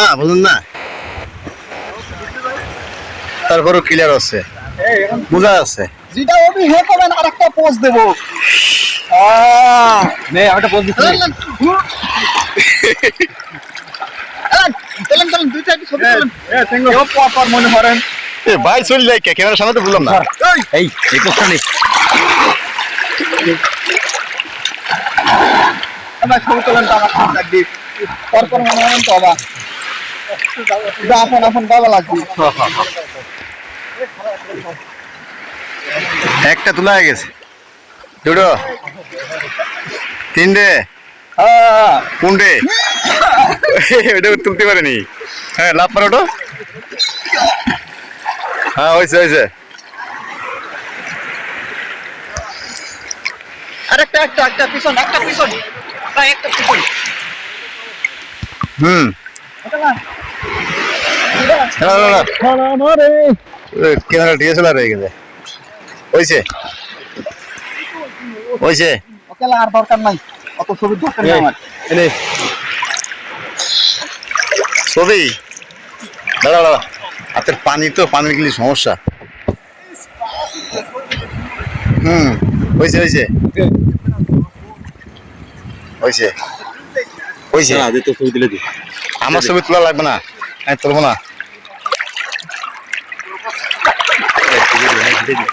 না বুঝুন না। তারপরও ক্লিয়ার আছে। বোঝা আছে যেটা ওবি হে করবেন আর একটা পোজ দেব নে আমি একটা পোজ দিচ্ছি চলেন চলেন দুই চারটি ছবি এ, তুলেন। এ টেঙ্গো কেউ পর মনে করেন। এ ভাই চলে যাই কে? ক্যামেরার সামনে তো বললাম না। এই। এই পোজটা নে। আমরা ছবি তোলেন তো আমার সামনে একদিন। পর পর মনে করেন তো আবার। এটা আপন আপন বাবা লাগবে। একটা তোলা হয়ে গেছে। দুটো। তিনটে। কোনটে? ওটা তুলতে পারেনি। হ্যাঁ লাভ পারো ওটা। হ্যাঁ হয়েছে হয়েছে। আরেকটা একটা একটা পিছন একটা পিছন। একটা পিছন। হুম। ক্যামেরা ডিএসএলআর হয়ে গেছে হয়েছে হয়েছে ওকে আর দরকার নাই অত ছবির দরকার নেই আমার এনে ছবি দাঁড়া দাঁড়া হাতের পানি তো পানির গেলে সমস্যা হুম হয়েছে হয়েছে হয়েছে হয়েছে ছবি আমার ছবি তোলা লাগবে না আমি তুলবো না দেবে